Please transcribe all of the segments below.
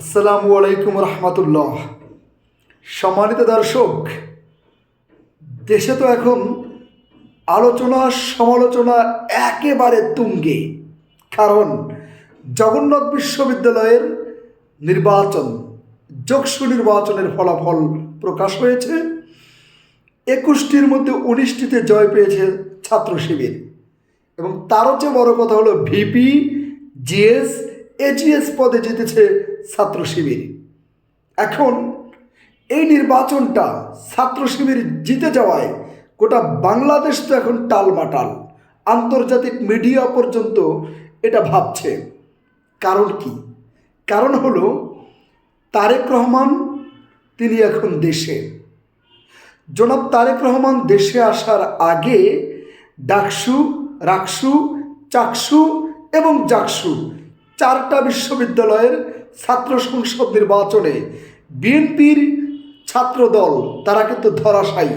আসসালামু আলাইকুম রহমতুল্লাহ। সম্মানিত দর্শক, দেশে তো এখন আলোচনা, সমালোচনা একেবারে তুঙ্গে। কারণ জগন্নাথ বিশ্ববিদ্যালয়ের নির্বাচন যোগসু নির্বাচনের ফলাফল প্রকাশ হয়েছে। একুশটির মধ্যে উনিশটিতে জয় পেয়েছে ছাত্র শিবির। এবং তারও চেয়ে বড় কথা হলো ভিপি, জিএস, এজিএস পদে জিতেছে ছাত্র শিবির। এখন এই নির্বাচনটা ছাত্র শিবির জিতে যাওয়ায় গোটা বাংলাদেশ তো এখন টালমাটাল। আন্তর্জাতিক মিডিয়া পর্যন্ত এটা ভাবছে। কারণ কি? কারণ হলো তারেক রহমান তিনি এখন দেশে। জনাব তারেক রহমান দেশে আসার আগে ডাকসু, রাকসু, চাকসু এবং জাকসু চারটা বিশ্ববিদ্যালয়ের ছাত্র সংসদ নির্বাচনে বিএনপির ছাত্রদল, তারা কিন্তু ধরাশায়ী।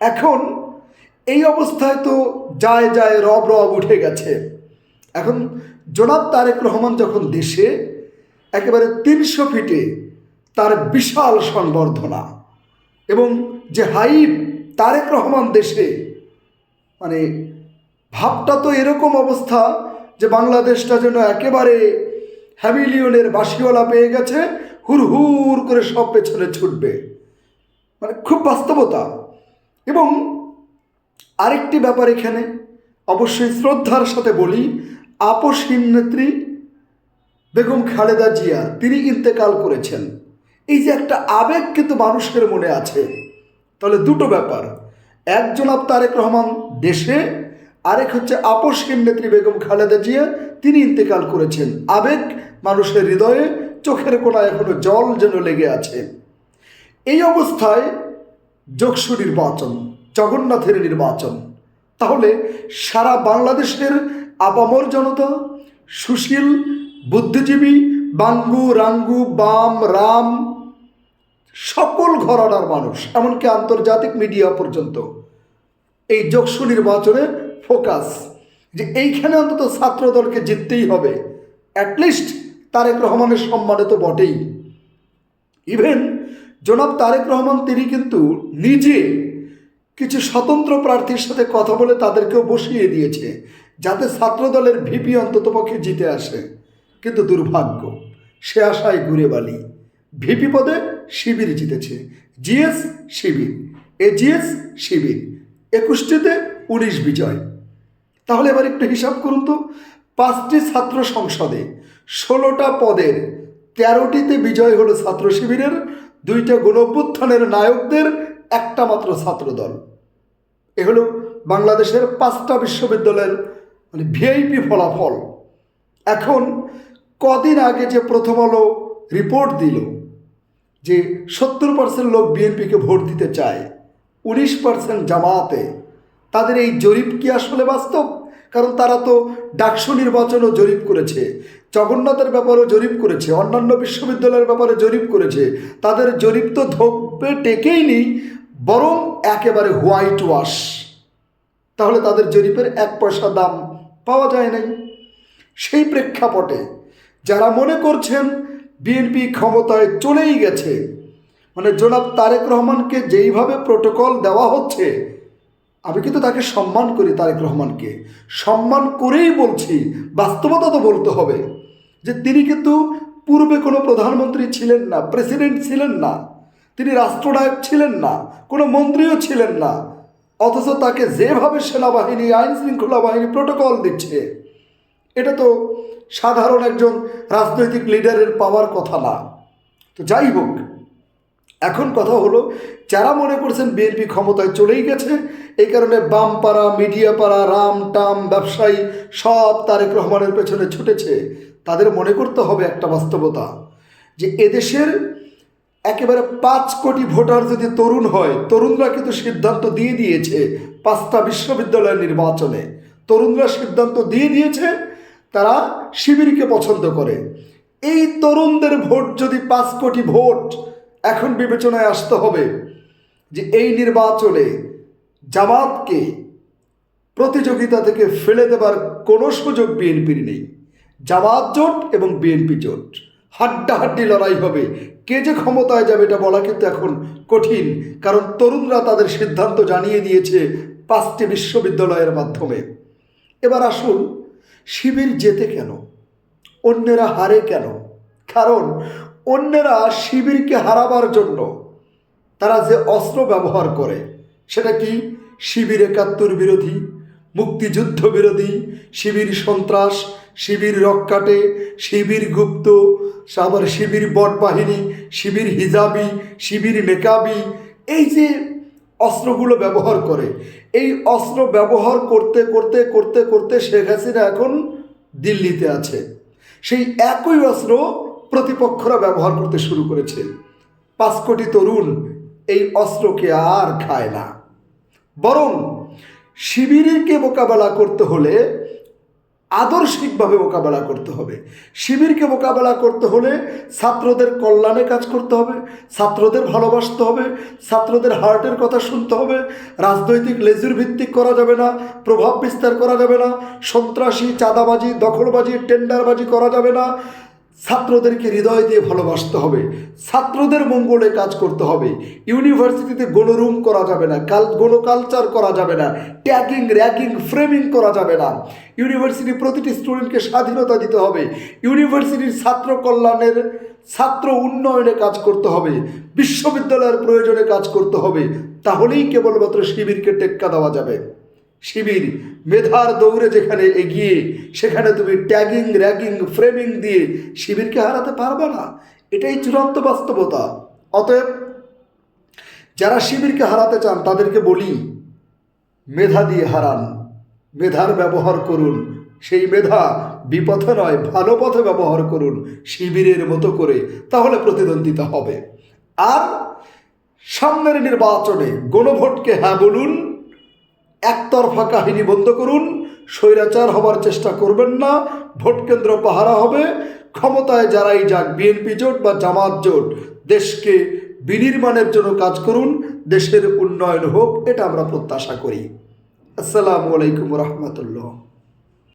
এখন এই অবস্থায় তো যায় যায় রব রব উঠে গেছে। এখন জনাব তারেক রহমান যখন দেশে, একেবারে তিনশো ফিটে তার বিশাল সংবর্ধনা এবং যে হাইপ তারেক রহমান দেশে মানে ভাবটা তো এরকম অবস্থা যে বাংলাদেশটা যেন একেবারে হ্যামিলিয়নের বাসিওয়ালা পেয়ে গেছে হুর হুর করে সব পেছনে ছুটবে। মানে খুব বাস্তবতা। এবং আরেকটি ব্যাপার এখানে, অবশ্যই শ্রদ্ধার সাথে বলি, আপসহীন নেত্রী বেগম খালেদা জিয়া, তিনি ইন্তেকাল করেছেন। এই যে একটা আবেগ কিন্তু মানুষের মনে আছে। তাহলে দুটো ব্যাপার। একজন জনাব তারেক রহমান দেশে আরেক হচ্ছে আপসহীন নেত্রী বেগম খালেদা জিয়া, তিনি ইন্তেকাল করেছেন। আবেগ মানুষের হৃদয়ে, চোখের কোনায় এখনও জল যেন লেগে আছে। এই অবস্থায় যোগসু নির্বাচন, জগন্নাথের নির্বাচন। তাহলে সারা বাংলাদেশের আপামর জনতা, সুশীল, বুদ্ধিজীবী, বাঙ্গু, রাঙ্গু, বাম, রাম, সকল ঘরানার মানুষ, এমনকি আন্তর্জাতিক মিডিয়া পর্যন্ত, এই যোগসু নির্বাচনে ফোকাস যে এইখানে অন্তত ছাত্রদলকে জিততেই হবে। অ্যাটলিস্ট তারেক রহমানের সম্মানে তো বটেই। ইভেন জনাব তারেক রহমান, তিনি কিন্তু নিজে কিছু স্বতন্ত্র প্রার্থীর সাথে কথা বলে তাদেরকেও বসিয়ে দিয়েছে, যাতে ছাত্রদলের ভিপি অন্ততপক্ষে জিতে আসে। কিন্তু দুর্ভাগ্য, সে আশায় ঘুরে বালি। ভিপি পদে শিবির জিতেছে, জিএস শিবির। এজিএস শিবির, একুশটিতে উনিশ বিজয়। তাহলে এবার একটু হিসাব করুন তো। পাঁচটি ছাত্র সংসদে ষোলোটা পদের, তেরোটিতে বিজয় হলো ছাত্র শিবিরের, দুইটা গণঅভ্যুত্থানের নায়কদের, একটা মাত্র ছাত্রদল। এ হলো বাংলাদেশের পাঁচটা বিশ্ববিদ্যালয়ের মানে ভিআইপি ফলাফল। এখন কদিন আগে যে প্রথম আলো রিপোর্ট দিল যে সত্তর পার্সেন্ট লোক বিএনপিকে ভোট দিতে চায়, উনিশ পার্সেন্ট জামাতে তাদের এই জরিপ কি আসলে বাস্তব? কারণ তারা তো ডাকসু নির্বাচনও জরিপ করেছে, জগন্নাথের ব্যাপারেও জরিপ করেছে, অন্যান্য বিশ্ববিদ্যালয়ের ব্যাপারে জরিপ করেছে। তাদের জরিপ তো ধোপে টেকেই নি বরং একেবারে হোয়াইট ওয়াশ। তাহলে তাদের জরিপের এক পয়সা দাম পাওয়া যায় নাই। সেই প্রেক্ষাপটে যারা মনে করছেন বিএনপি ক্ষমতায় চলেই গেছে মানে জনাব তারেক রহমানকে যেইভাবে প্রোটোকল দেওয়া হচ্ছে আমি কিন্তু তাকে সম্মান করি তারেক রহমানকে। সম্মান করেই বলছি, বাস্তবতা তো বলতে হবে যে তিনি কিন্তু পূর্বে কোনো প্রধানমন্ত্রী ছিলেন না, প্রেসিডেন্ট ছিলেন না, তিনি রাষ্ট্রনায়ক ছিলেন না, কোনো মন্ত্রীও ছিলেন না, অথচ তাকে যেভাবে সেনাবাহিনী, আইন শৃঙ্খলা বাহিনী প্রোটোকল দিচ্ছে, এটা তো সাধারণ একজন রাজনৈতিক লিডারের পাওয়ার কথা না। তো যাই হোক, এখন কথা হলো যারা মনে করছেন বিএনপি ক্ষমতায় চলেই গেছে, এই কারণে বামপাড়া মিডিয়া পাড়া রাম টাম, ব্যবসায়ী সব তারেক রহমানের পেছনে ছুটেছে। তাদের মনে করতে হবে একটা বাস্তবতা, যে এদেশের একেবারে পাঁচ কোটি ভোটার যদি তরুণ হয়, তরুণরা কিন্তু সিদ্ধান্ত দিয়ে দিয়েছে পাঁচটা বিশ্ববিদ্যালয় নির্বাচনে। তরুণরা সিদ্ধান্ত দিয়ে দিয়েছে, তারা শিবিরকে পছন্দ করে। এই তরুণদের ভোট যদি পাঁচ কোটি ভোট, এখন বিবেচনায় আসতে হবে যে এই নির্বাচনে জামাতকে প্রতিযোগিতা থেকে ফেলে দেবার কোনো সুযোগ বিএনপির নেই। জামাত জোট এবং বিএনপি জোট। হাড্ডাহাড্ডি লড়াই হবে। কে যে ক্ষমতায় যাবে এটা বলা কিন্তু এখন কঠিন। কারণ তরুণরা তাদের সিদ্ধান্ত জানিয়ে দিয়েছে পাঁচটি বিশ্ববিদ্যালয়ের মাধ্যমে। এবার আসুন, শিবির যেতে কেন? অন্যেরা হারে কেন? কারণ অন্যেরা শিবিরকে হারাবার জন্য তারা যে অস্ত্র ব্যবহার করে, সেটা কি শিবির একাত্তর বিরোধী, মুক্তিযুদ্ধ বিরোধী, শিবির সন্ত্রাস, শিবির রক্কাটে, শিবির গুপ্ত, আবার শিবির বট বাহিনী, শিবির হিজাবি, শিবির মেকাবি, এই যে অস্ত্রগুলো ব্যবহার করে, এই অস্ত্র ব্যবহার করতে করতে করতে করতে শেখ হাসিনা এখন দিল্লিতে আছে। সেই একই অস্ত্র প্রতিপক্ষরা ব্যবহার করতে শুরু করেছে। পাঁচ কোটি তরুণ এই অস্ত্রকে আর খায় না। বরং শিবিরকে মোকাবেলা করতে হলে আদর্শিকভাবে মোকাবেলা করতে হবে। শিবিরকে মোকাবেলা করতে হলে ছাত্রদের কল্যাণে কাজ করতে হবে, ছাত্রদের ভালোবাসতে হবে, ছাত্রদের হার্টের কথা শুনতে হবে। রাজনৈতিক লেজুর ভিত্তিক করা যাবে না, প্রভাব বিস্তার করা যাবে না, সন্ত্রাসী, চাঁদাবাজি, দখলবাজি, টেন্ডারবাজি করা যাবে না। ছাত্রদেরকে হৃদয় দিয়ে ভালোবাসতে হবে। ছাত্রদের মঙ্গলে কাজ করতে হবে। ইউনিভার্সিটিতে গণরুম করা যাবে না, কাল গণ কালচার করা যাবে না, ট্যাগিং, র্যাগিং, ফ্রেমিং করা যাবে না। ইউনিভার্সিটি প্রতিটি স্টুডেন্টকে স্বাধীনতা দিতে হবে। ইউনিভার্সিটির ছাত্র কল্যাণের, ছাত্র উন্নয়নে কাজ করতে হবে। বিশ্ববিদ্যালয়ের প্রয়োজনে কাজ করতে হবে। তাহলেই কেবলমাত্র শিবিরকে টেক্কা দেওয়া যাবে। শিবির, মেধার দৌড়ে যেখানে এগিয়ে, সেখানে তুমি ট্যাগিং, র্যাগিং, ফ্রেমিং দিয়ে শিবিরকে হারাতে পারবে না। এটাই চূড়ান্ত বাস্তবতা। অতএব, যারা শিবিরকে হারাতে চান, তাদেরকে বলি, মেধা দিয়ে হারান। মেধার ব্যবহার করুন। সেই মেধা বিপথে নয়, ভালো পথে ব্যবহার করুন শিবিরের মতো করে, তাহলে প্রতিদ্বন্দ্বিতা হবে। আর সামনের নির্বাচনে গণভোটকে হ্যাঁ বলুন একতরফা কাহিনী বন্ধ করুন, স্বৈরাচার হবার চেষ্টা করবেন না, ভোট কেন্দ্র পাহারা হবে। ক্ষমতায় যারাই যাক, বিএনপি জোট বা জামাত জোট, দেশকে বিনির্মাণের জন্য কাজ করুন, দেশের উন্নয়ন হোক, এটা আমরা প্রত্যাশা করি। আসসালামু আলাইকুম রহমতুল্লাহ।